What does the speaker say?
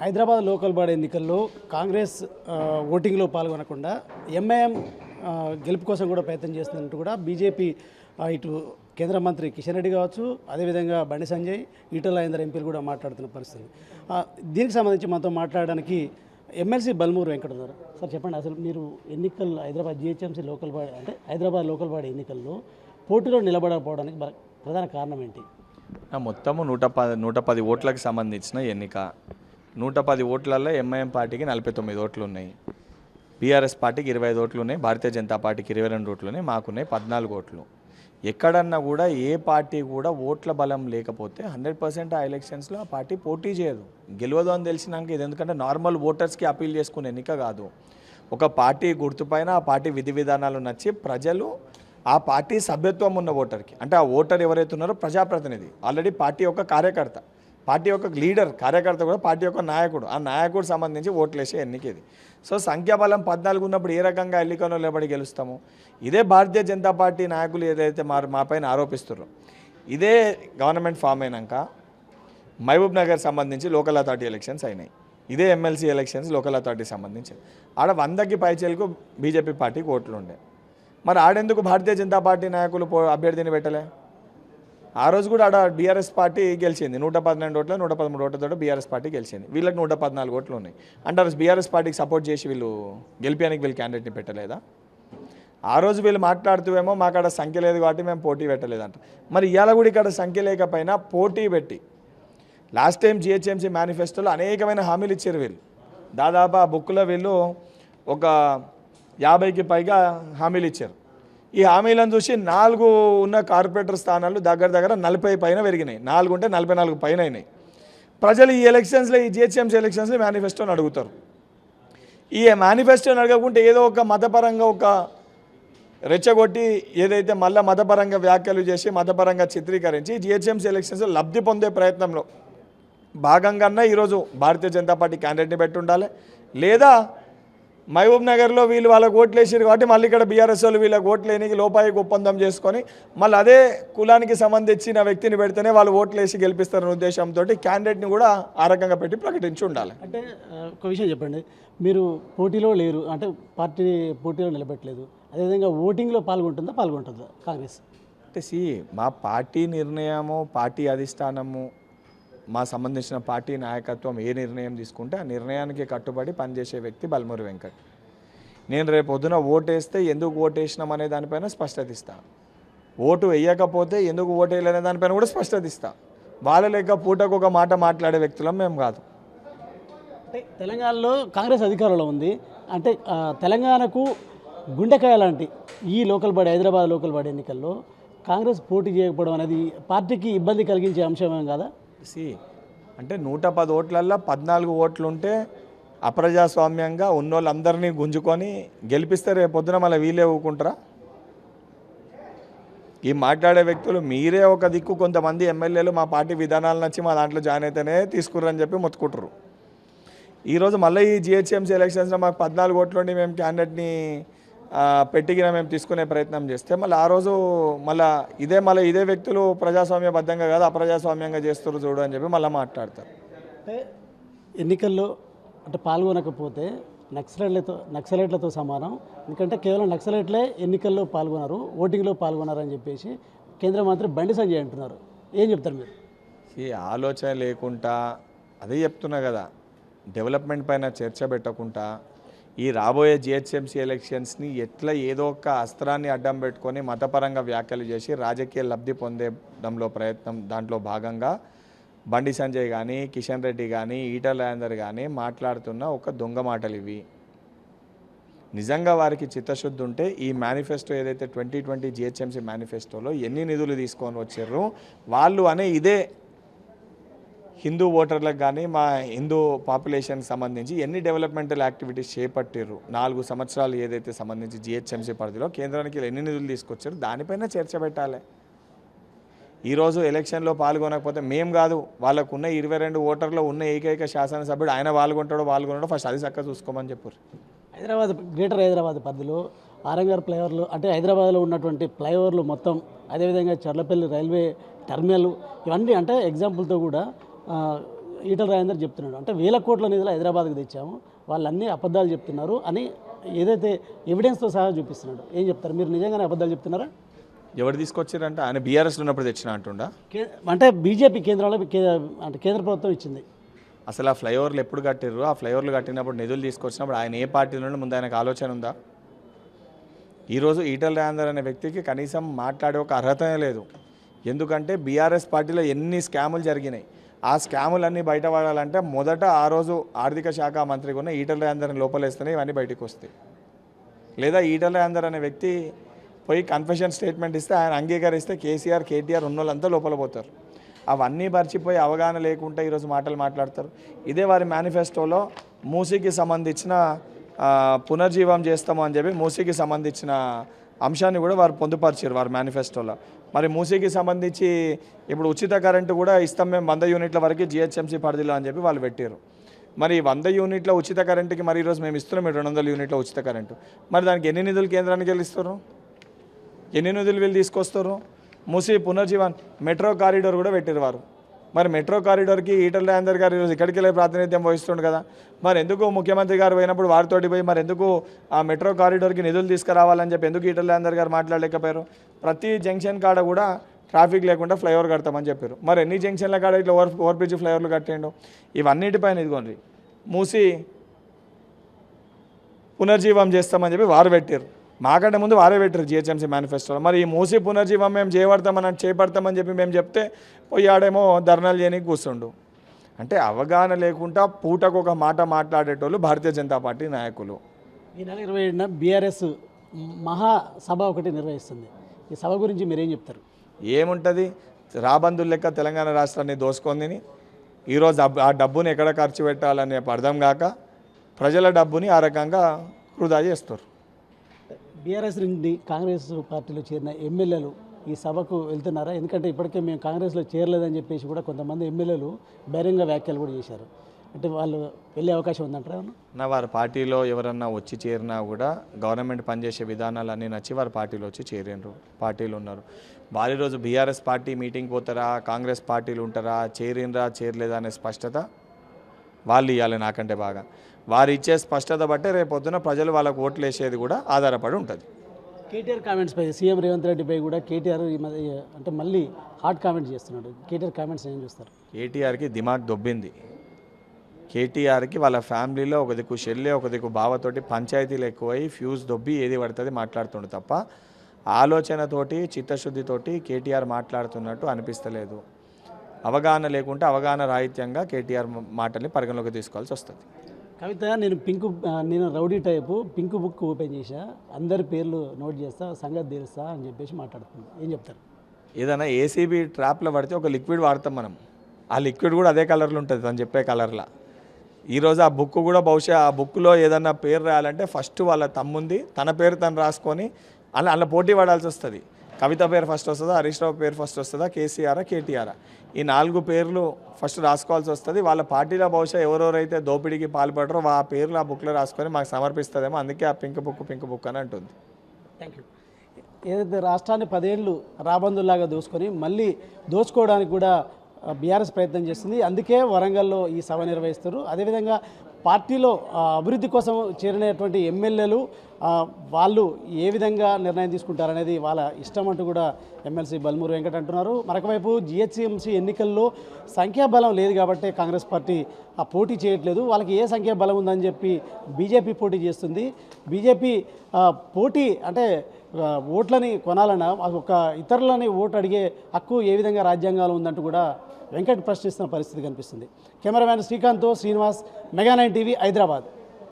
Hyderabad local body ఎన్నికల్లో కాంగ్రెస్ ఓటింగ్లో పాల్గొనకుండా MIM గెలుపు కోసం కూడా ప్రయత్నం చేస్తున్నట్టు కూడా బీజేపీ ఇటు కేంద్ర మంత్రి కిషన్ రెడ్డి కావచ్చు అదేవిధంగా బండి సంజయ్ ఈటల రాజేందర్ ఎంపీలు కూడా మాట్లాడుతున్న పరిస్థితి. దీనికి సంబంధించి మనతో మాట్లాడడానికి ఎమ్మెల్సీ బల్మూరు వెంకటరావు సార్ చెప్పండి అసలు మీరు ఎన్నికల్లో హైదరాబాద్ జిహెచ్ఎంసీ లోకల్ బాడీ అంటే హైదరాబాద్ లోకల్ బాడీ ఎన్నికల్లో పోటీలో నిలబడకపోవడానికి ప్ర- ప్రధాన కారణం ఏంటి? ఆ మొత్తము నూట పది నూట పది ఓట్లకు సంబంధించిన ఎన్నిక. నూట పది ఓట్లలో ఎంఐఎం పార్టీకి నలభై తొమ్మిది ఓట్లు ఉన్నాయి బీఆర్ఎస్ పార్టీకి ఇరవై ఐదు ఓట్లు ఉన్నాయి భారతీయ జనతా పార్టీకి ఇరవై రెండు ఓట్లు ఉన్నాయి మాకున్నాయి పద్నాలుగు ఓట్లు. ఎక్కడన్నా కూడా ఏ పార్టీ కూడా ఓట్ల బలం లేకపోతే హండ్రెడ్ పర్సెంట్ ఆ ఎలక్షన్స్లో ఆ పార్టీ పోటీ చేయదు. గెలవదు అని తెలిసినాక ఇది ఎందుకంటే నార్మల్ ఓటర్స్కి అపీల్ చేసుకునే ఎన్నిక కాదు. ఒక పార్టీ గుర్తుపైన ఆ పార్టీ విధి విధానాలు నచ్చి ప్రజలు ఆ పార్టీ సభ్యత్వం ఉన్న ఓటర్కి అంటే ఆ ఓటర్ ఎవరైతే ఉన్నారో ప్రజాప్రతినిధి ఆల్రెడీ పార్టీ యొక్క కార్యకర్త. పార్టీ యొక్క లీడర్ కార్యకర్త కూడా పార్టీ యొక్క నాయకుడు. ఆ నాయకుడు సంబంధించి ఓట్లు వేసే ఎన్నిక ఇది సో సంఖ్యాబలం పద్నాలుగు ఉన్నప్పుడు ఏ రకంగా ఎన్నికల్లో నిలబడి గెలుస్తాము? ఇదే భారతీయ జనతా పార్టీ నాయకులు ఏదైతే మా మా పైన ఆరోపిస్తున్నారో ఇదే గవర్నమెంట్ ఫామ్ అయినాక మహబూబ్ నగర్ సంబంధించి లోకల్ అథారిటీ ఎలక్షన్స్ అయినాయి. ఇదే ఎమ్మెల్సీ ఎలక్షన్స్ లోకల్ అథారిటీ సంబంధించి. ఆడ వందకి పైచేలకు బీజేపీ పార్టీకి ఓట్లు ఉండే మరి ఆడెందుకు భారతీయ జనతా పార్టీ నాయకులు అభ్యర్థిని పెట్టలే? ఆ రోజు కూడా ఆడ బీఆర్ఎస్ పార్టీ గెలిచింది. నూట పన్నెండు ఓట్ల నూట పదమూడు ఓట్లతో బీఆర్ఎస్ పార్టీ గెలిచింది. వీళ్ళకి నూట పద్నాలుగు ఓట్లు ఉన్నాయి. అంటారు బీఆర్ఎస్ పార్టీకి సపోర్ట్ చేసి వీళ్ళు గెలిపానికి వీళ్ళు క్యాండిడేట్ని పెట్టలేదా? ఆ రోజు వీళ్ళు మాట్లాడుతూవేమో మాకు సంఖ్య లేదు కాబట్టి మేము పోటీ పెట్టలేదంట. మరి ఇవాళ కూడా ఇక్కడ సంఖ్య లేకపోయినా పోటీ పెట్టి లాస్ట్ టైం జిహెచ్ఎంసీ మేనిఫెస్టోలో అనేకమైన హామీలు ఇచ్చారు వీళ్ళు. దాదాపు ఆ బుక్లో వీళ్ళు ఒక యాభైకి పైగా హామీలు ఇచ్చారు. ఈ హామీలను చూసి నాలుగు ఉన్న కార్పొరేటర్ స్థానాలు దగ్గర దగ్గర నలభై పైన పెరిగినాయి. నాలుగు ఉంటే నలభై నాలుగు పైన అయినాయి. ప్రజలు ఈ ఎలక్షన్స్లో ఈ జిహెచ్ఎంసీ ఎలక్షన్స్లో మేనిఫెస్టోని అడుగుతారు. ఈ మేనిఫెస్టోని అడగకుంటే ఏదో ఒక మతపరంగా ఒక రెచ్చగొట్టి ఏదైతే మళ్ళీ మతపరంగా వ్యాఖ్యలు చేసి మతపరంగా చిత్రీకరించి జిహెచ్ఎంసీ ఎలక్షన్స్లో లబ్ధి పొందే ప్రయత్నంలో భాగంగా ఈరోజు భారతీయ జనతా పార్టీ క్యాండిడేట్ని పెట్టి ఉండాలి. లేదా మహబూబ్ నగర్లో వీళ్ళు వాళ్ళకి ఓట్లు వేసారు కాబట్టి మళ్ళీ ఇక్కడ బీఆర్ఎస్ వాళ్ళు వీళ్ళకి ఓట్లు లేనికి లోపాయికి ఒప్పందం చేసుకొని మళ్ళీ అదే కులానికి సంబంధించిన వ్యక్తిని పెడితేనే వాళ్ళు ఓట్లు వేసి గెలిపిస్తారనే ఉద్దేశంతో క్యాండిడేట్ని కూడా ఆ రకంగా పెట్టి ప్రకటించి ఉండాలి. అంటే ఒక విషయం చెప్పండి. మీరు పోటీలో లేరు అంటే పార్టీ పోటీలో నిలబెట్టలేదు. అదేవిధంగా ఓటింగ్లో పాల్గొంటుందా పాల్గొంటుందా కాంగ్రెస్? అంటే సి మా పార్టీ నిర్ణయము పార్టీ అధిష్టానము మా సంబంధించిన పార్టీ నాయకత్వం ఏ నిర్ణయం తీసుకుంటే ఆ నిర్ణయానికి కట్టుబడి పనిచేసే వ్యక్తి బల్మూరి వెంకట్. నేను రేపు పొద్దున ఓటేస్తే ఎందుకు ఓటేసినాం అనే దానిపైన స్పష్టత ఇస్తా. ఓటు వేయకపోతే ఎందుకు ఓటు దానిపైన కూడా స్పష్టత ఇస్తా. వాళ్ళ లేక పూటకు ఒక మాట మాట్లాడే వ్యక్తులం మేము కాదు. అంటే తెలంగాణలో కాంగ్రెస్ అధికారంలో ఉంది. అంటే తెలంగాణకు గుండెకాయ లాంటి ఈ local body Hyderabad local body ఎన్నికల్లో కాంగ్రెస్ పోటీ చేయకపోవడం అనేది పార్టీకి ఇబ్బంది కలిగించే అంశమేం కదా? సి అంటే నూట పది ఓట్లల్లో పద్నాలుగు ఓట్లు ఉంటే అప్రజాస్వామ్యంగా ఉన్నోళ్ళందరినీ గుంజుకొని గెలిపిస్తే రేపు పొద్దున మళ్ళీ వీలే ఊకుంటారా ఈ మాట్లాడే వ్యక్తులు మీరే ఒక దిక్కు. కొంతమంది ఎమ్మెల్యేలు మా పార్టీ విధానాలు నచ్చి మా దాంట్లో జాయిన్ అయితేనే తీసుకుర్రని చెప్పి మొత్తుకుంటారు ఈరోజు మళ్ళీ ఈ జిహెచ్ఎంసీ ఎలక్షన్స్లో మాకు పద్నాలుగు ఓట్లుండి మేము క్యాండిడేట్ని పెట్టిగిన మేము తీసుకునే ప్రయత్నం చేస్తే మళ్ళీ ఆ రోజు మళ్ళీ ఇదే మళ్ళీ ఇదే వ్యక్తులు ప్రజాస్వామ్యబద్ధంగా కాదు అప్రజాస్వామ్యంగా చేస్తారు చూడు అని చెప్పి మళ్ళీ మాట్లాడతారు. అంటే ఎన్నికల్లో అంటే పాల్గొనకపోతే నక్సలైట్లతో నక్సలైట్లతో సమానం. ఎందుకంటే కేవలం నక్సలైట్లే ఎన్నికల్లో పాల్గొన్నారు ఓటింగ్లో పాల్గొన్నారు అని చెప్పేసి కేంద్ర మంత్రి బండి సంజయ్ అంటున్నారు. ఏం చెప్తారు మీరు? ఈ ఆలోచన లేకుండా అదే చెప్తున్నా కదా. డెవలప్మెంట్ పైన చర్చ పెట్టకుండా ఈ రాబోయే జిహెచ్ఎంసీ ఎలక్షన్స్ని ఎట్లా ఏదో ఒక అస్త్రాన్ని అడ్డం పెట్టుకొని మతపరంగా వ్యాఖ్యలు చేసి రాజకీయ లబ్ధి పొందేడంలో ప్రయత్నం దాంట్లో భాగంగా బండి సంజయ్ కానీ కిషన్ రెడ్డి కానీ ఈటల రాజేందర్ కానీ మాట్లాడుతున్న ఒక దొంగ మాటలు ఇవి. నిజంగా వారికి చిత్తశుద్ధి ఉంటే ఈ మేనిఫెస్టో ఏదైతే ట్వంటీ ట్వంటీ జిహెచ్ఎంసీ మేనిఫెస్టోలో ఎన్ని నిధులు తీసుకొని వచ్చారో వాళ్ళు అనే ఇదే హిందూ ఓటర్లకు కానీ మా హిందూ పాపులేషన్కి సంబంధించి ఎన్ని డెవలప్మెంటల్ యాక్టివిటీస్ చేపట్టారు నాలుగు సంవత్సరాలు ఏదైతే సంబంధించి జిహెచ్ఎంసీ పరిధిలో కేంద్రానికి ఎన్ని నిధులు తీసుకొచ్చారు? దానిపైన చర్చ పెట్టాలి. ఈరోజు ఎలక్షన్లో పాల్గొనకపోతే మేం కాదు వాళ్ళకు ఉన్న ఇరవై రెండు ఓటర్లో ఉన్న ఏకైక శాసనసభ్యుడు ఆయన పాల్గొంటాడో పాల్గొనడో ఫస్ట్ అది చక్కగా చూసుకోమని చెప్పారు. హైదరాబాద్ గ్రేటర్ హైదరాబాద్ పరిధిలో ఆరంగర్ ఫ్లైఓవర్లు అంటే హైదరాబాద్లో ఉన్నటువంటి ఫ్లైఓవర్లు మొత్తం అదేవిధంగా చర్లపల్లి రైల్వే టెర్మినల్ ఇవన్నీ అంటే ఎగ్జాంపుల్తో కూడా ఈటల రాజేందర్ చెప్తున్నాడు. అంటే వేల కోట్ల నిధులు హైదరాబాద్కి తెచ్చాము. వాళ్ళన్నీ అబద్ధాలు చెప్తున్నారు అని ఏదైతే ఎవిడెన్స్తో సహా చూపిస్తున్నాడు. ఏం చెప్తారు? మీరు నిజంగానే అబద్ధాలు చెప్తున్నారా? ఎవరు తీసుకొచ్చారంటే ఆయన బీఆర్ఎస్లో ఉన్నప్పుడు తెచ్చిన అంటుండా? అంటే బీజేపీ కేంద్రంలో అంటే కేంద్ర ప్రభుత్వం ఇచ్చింది. అసలు ఆ ఫ్లైఓవర్లు ఎప్పుడు కట్టిర్రు? ఆ ఫ్లైఓవర్లు కట్టినప్పుడు నిధులు తీసుకొచ్చినప్పుడు ఆయన ఏ పార్టీలో నుండి ముందు ఆయనకు ఆలోచన ఉందా? ఈరోజు ఈటల రాజేందర్ అనే వ్యక్తికి కనీసం మాట్లాడే ఒక అర్హతనే లేదు. ఎందుకంటే బీఆర్ఎస్ పార్టీలో ఎన్ని స్కాములు జరిగినాయి. ఆ స్కాములన్నీ బయటపడాలంటే మొదట ఆ రోజు ఆర్థిక శాఖ మంత్రిగా ఉన్న ఈటల రాజేందర్ని లోపలేస్తేనే ఇవన్నీ బయటకు వస్తాయి. లేదా ఈటల రాజేందర్ అనే వ్యక్తి పోయి కన్ఫెషన్ స్టేట్మెంట్ ఇస్తే ఆయన అంగీకరిస్తే కేసీఆర్ కేటీఆర్ ఉన్న వాళ్ళంతా లోపల పోతారు. అవన్నీ మర్చిపోయి అవగాహన లేకుండా ఈరోజు మాటలు మాట్లాడతారు. ఇదే వారి మేనిఫెస్టోలో మూసీకి సంబంధించిన పునర్జీవం చేస్తాము అని చెప్పి మూసీకి సంబంధించిన అంశాన్ని కూడా వారు పొందుపరిచారు వారి మేనిఫెస్టోలో. మరి మూసీకి సంబంధించి ఇప్పుడు ఉచిత కరెంటు కూడా ఇస్తాం మేము వంద యూనిట్ల వరకు జిహెచ్ఎంసీ పరిధిలో అని చెప్పి వాళ్ళు పెట్టారు. మరి వంద యూనిట్ల ఉచిత కరెంటుకి మరి ఈరోజు మేము ఇస్తున్నాం రెండు వందల యూనిట్ల ఉచిత కరెంటు. మరి దానికి ఎన్ని నిధులు కేంద్రానికి వెళ్ళి ఇస్తారు? ఎన్ని నిధులు వీళ్ళు తీసుకొస్తారు? మూసీ పునర్జీవన్ మెట్రో కారిడోర్ కూడా పెట్టారు వారు. మరి మెట్రో కారిడోర్కి ఈటల రాజేందర్ గారు ఈరోజు ఇక్కడికి వెళ్ళి ప్రాతినిధ్యం వహిస్తుండు కదా. మరి ఎందుకు ముఖ్యమంత్రి గారు పోయినప్పుడు వారితోటి పోయి మరి ఎందుకు ఆ మెట్రో కారిడోర్కి నిధులు తీసుకురావాలని చెప్పి ఎందుకు ఈటల రాజేందర్ గారు మాట్లాడలేకపోయారు? ప్రతి జంక్షన్ కాడ కూడా ట్రాఫిక్ లేకుండా ఫ్లైఓవర్ కడతామని చెప్పారు. మరి ఎన్ని జంక్షన్ల కాడ ఇట్లా ఓవర్ ఓవర్ బ్రిడ్జ్ ఫ్లైఓవర్లు కట్టేయండు ఇవన్నిటిపైన ఇదిగోండి. మూసి పునర్జీవం చేస్తామని చెప్పి వారు పెట్టారు మాకంటే ముందు వారే పెట్టారు జిహెచ్ఎంసీ మేనిఫెస్టోలో మరి ఈ మూసి పునర్జీవం మేము చేయబడతామని చేపడతామని చెప్పి మేము చెప్తే పోయి ఆడేమో ధర్నాలు చేయడానికి కూర్చుండు. అంటే అవగాహన లేకుండా పూటకు ఒక మాట మాట్లాడేటోళ్ళు భారతీయ జనతా పార్టీ నాయకులు. ఈ నెల ఇరవై ఏడున బీఆర్ఎస్ మహాసభ ఒకటి నిర్వహిస్తుంది. ఈ సభ గురించి మీరేం చెప్తారు? ఏముంటుంది? రాబందుల లెక్క తెలంగాణ రాష్ట్రాన్ని దోసుకొని ఈరోజు ఆ డబ్బుని ఎక్కడ ఖర్చు పెట్టాలని అర్థం కాక ప్రజల డబ్బుని ఆ రకంగా వృధా చేస్తారు. బీఆర్ఎస్ నుండి కాంగ్రెస్ పార్టీలో చేరిన ఎమ్మెల్యేలు ఈ సభకు వెళ్తున్నారా? ఎందుకంటే ఇప్పటికే మేము కాంగ్రెస్లో చేరలేదని చెప్పేసి కూడా కొంతమంది ఎమ్మెల్యేలు బహిరంగ వ్యాఖ్యలు కూడా చేశారు. అంటే వాళ్ళు వెళ్ళే అవకాశం ఉందంటారా నా వారి పార్టీలో ఎవరన్నా వచ్చి చేరినా కూడా గవర్నమెంట్ పనిచేసే విధానాలు అన్నీ నచ్చి వారి పార్టీలో వచ్చి చేరిండ్రు పార్టీలు ఉన్నారు. వారి రోజు బీఆర్ఎస్ పార్టీ మీటింగ్ పోతారా? కాంగ్రెస్ పార్టీలు ఉంటారా? చేరిండ్రా చేరలేదా అనే స్పష్టత వాళ్ళు ఇవ్వాలి నాకంటే బాగా. వారు ఇచ్చే స్పష్టత బట్టే రేపు పొద్దున ప్రజలు వాళ్ళకు ఓట్లు వేసేది కూడా ఆధారపడి ఉంటుంది. కేటీఆర్ కామెంట్స్ పై సీఎం రేవంత్ రెడ్డిపై కూడా కేటీఆర్ ఈ మధ్య అంటే మళ్ళీ హాట్ కామెంట్స్ చేస్తున్నాడు. కేటీఆర్ కామెంట్స్ ఏం చూస్తారు? కేటీఆర్కి దిమాగ్ దొబ్బింది. కేటీఆర్కి వాళ్ళ ఫ్యామిలీలో ఒక దిక్కు షెల్లే ఒక దిక్కు బావతోటి పంచాయతీలు ఎక్కువై ఫ్యూజ్ దొబ్బి ఏది పడుతుంది మాట్లాడుతుండు తప్ప ఆలోచనతోటి చిత్తశుద్ధితోటి కేటీఆర్ మాట్లాడుతున్నట్టు అనిపిస్తలేదు. అవగాహన లేకుంటే అవగాహన రాహిత్యంగా కేటీఆర్ మాటల్ని పరిగణలోకి తీసుకోవాల్సి వస్తుంది. కవిత నేను పింక్ నేను rowdy type pink book open చేశా. అందరి పేర్లు నోట్ చేస్తా సంగతి తెలుస్తా అని చెప్పేసి మాట్లాడుతుంది ఏం చెప్తారు? ఏదైనా ఏసీబీ ట్రాప్లో పడితే ఒక లిక్విడ్ వాడతాం మనం. ఆ లిక్విడ్ కూడా అదే కలర్లో ఉంటుంది అని చెప్పే కలర్లో ఈరోజు ఆ బుక్ కూడా బహుశా ఆ బుక్లో ఏదన్నా పేరు రాయాలంటే ఫస్ట్ వాళ్ళ తమ్ముంది తన పేరు తను రాసుకొని అలా అలా పోటీ పడాల్సి వస్తుంది. కవిత పేరు ఫస్ట్ వస్తుందా హరీష్ రావు పేరు ఫస్ట్ వస్తుందా కేసీఆర్ కేటీఆర్? ఈ నాలుగు పేర్లు ఫస్ట్ రాసుకోవాల్సి వస్తుంది. వాళ్ళ పార్టీలో బహుశా ఎవరెవరైతే దోపిడీకి పాల్పడరో ఆ పేర్లు ఆ బుక్లో రాసుకొని మాకు సమర్పిస్తుందేమో అందుకే ఆ పింక్ బుక్ పింక్ బుక్ అని అంటుంది. థ్యాంక్ యూ ఏదైతే రాష్ట్రాన్ని పదేళ్ళు రాబందులాగా దోసుకొని మళ్ళీ దోచుకోవడానికి కూడా బీఆర్ఎస్ ప్రయత్నం చేస్తుంది. అందుకే వరంగల్లో ఈ సభ నిర్వహిస్తారు. అదేవిధంగా పార్టీలో అభివృద్ధి కోసం చేరినటువంటి ఎమ్మెల్యేలు వాళ్ళు ఏ విధంగా నిర్ణయం తీసుకుంటారనేది వాళ్ళ ఇష్టం అంటూ కూడా ఎమ్మెల్సీ బల్మూరు వెంకట అంటున్నారు. మరొకవైపు జిహెచ్ఎంసీ ఎన్నికల్లో సంఖ్యాబలం లేదు కాబట్టి కాంగ్రెస్ పార్టీ ఆ పోటీ చేయట్లేదు. వాళ్ళకి ఏ సంఖ్యాబలం ఉందని చెప్పి బీజేపీ పోటీ చేస్తుంది. బీజేపీ పోటీ అంటే ఓట్లని కొనాలన్నా ఒక ఇతరులని ఓటు అడిగే హక్కు ఏ విధంగా రాజ్యాంగాలు ఉందంటూ కూడా వెంకట్ ప్రశ్నిస్తున్న పరిస్థితి కనిపిస్తుంది. Cameraman శ్రీకాంత్తో Srinivas mega nine TV Hyderabad.